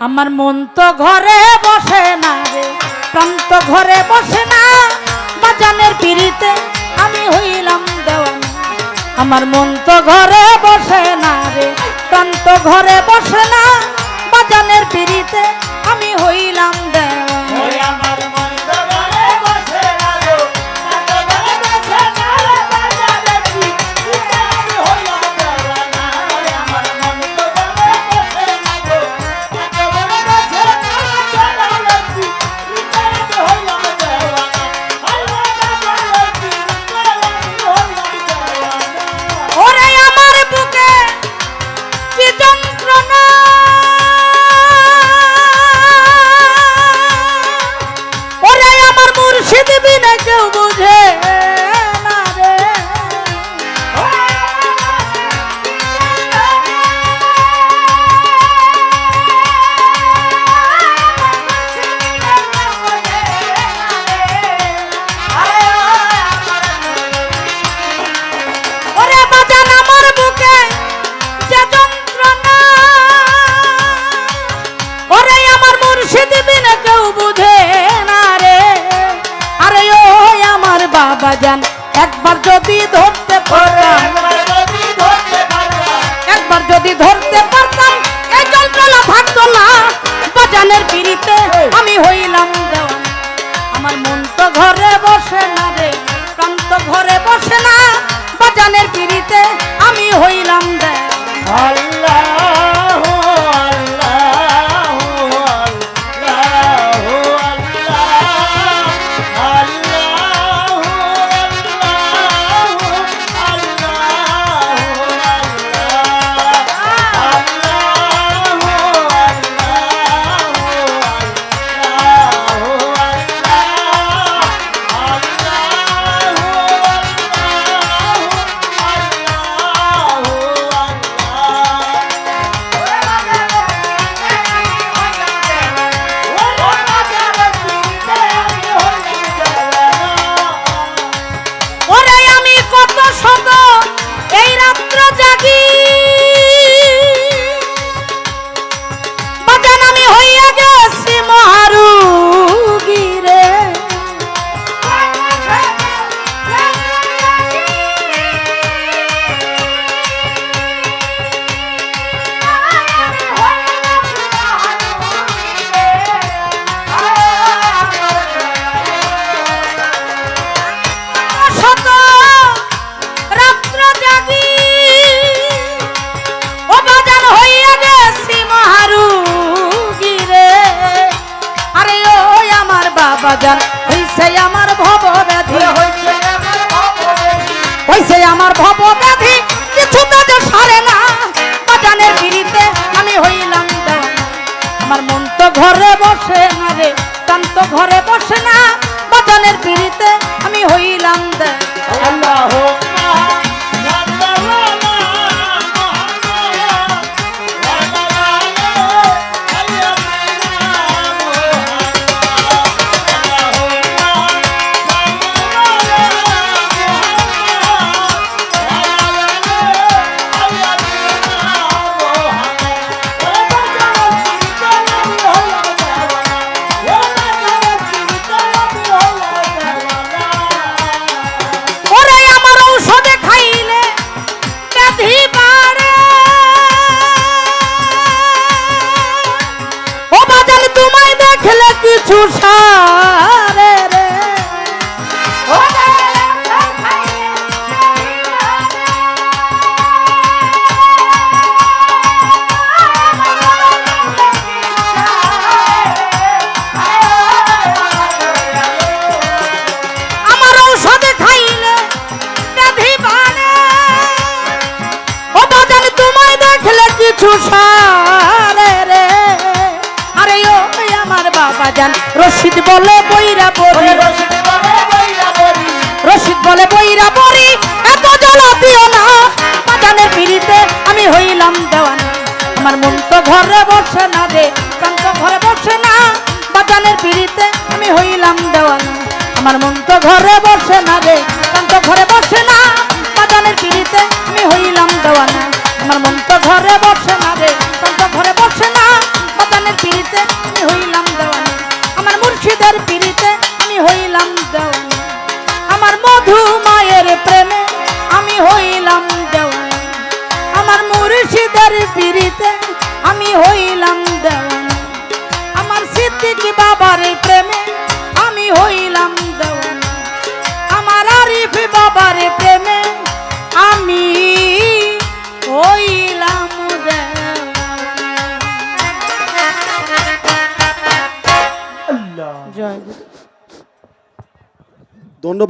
আমার মন তো ঘরে বসে না রে, প্রাণ তো ঘরে বসে না। বাজানের পিড়িতে আমি হইলাম দেওয়ানা। আমার মন তো ঘরে বসে না রে, প্রাণ তো ঘরে বসে না। বাজানের পিড়িতে আমি হইলাম মুর্শিদ বিনে কেউ বাবা জান একবার যদি ধরতে পারতাম। আমার বাবা জান হইছে আমার ভব ব্যাধি হইছে আমার ভব ব্যাধি কিছুতে যে সারে না বাজানের পিড়িতে আমি হইলাম আমার মন তো ঘরে বসে না রে কান তো ঘরে বসে না বাজানের পিড়িতে আমি হইলাম দে ওরে দেখলে রশিদ বলে বইরা বলি রশিদ বলে বইরা বড়ি এত জ্বালা দিও না। বাজানের পিড়িতে আমি হইলাম দেওয়ানা। আমার মন তো ঘরে বসে না রে কান তো ঘরে বসে না। বাজানের পিড়িতে আমি হইলাম দেওয়ানা। আমার মন তো ঘরে বসে না রে কান তো ঘরে বসে না। হইলাম দেওয়ানা আমার মধু মায়ের প্রেমে আমি হইলাম দেওয়ানা আমার মুর্শিদের পিড়িতে আমি হইলাম দেওয়ানা ধন্যবাদ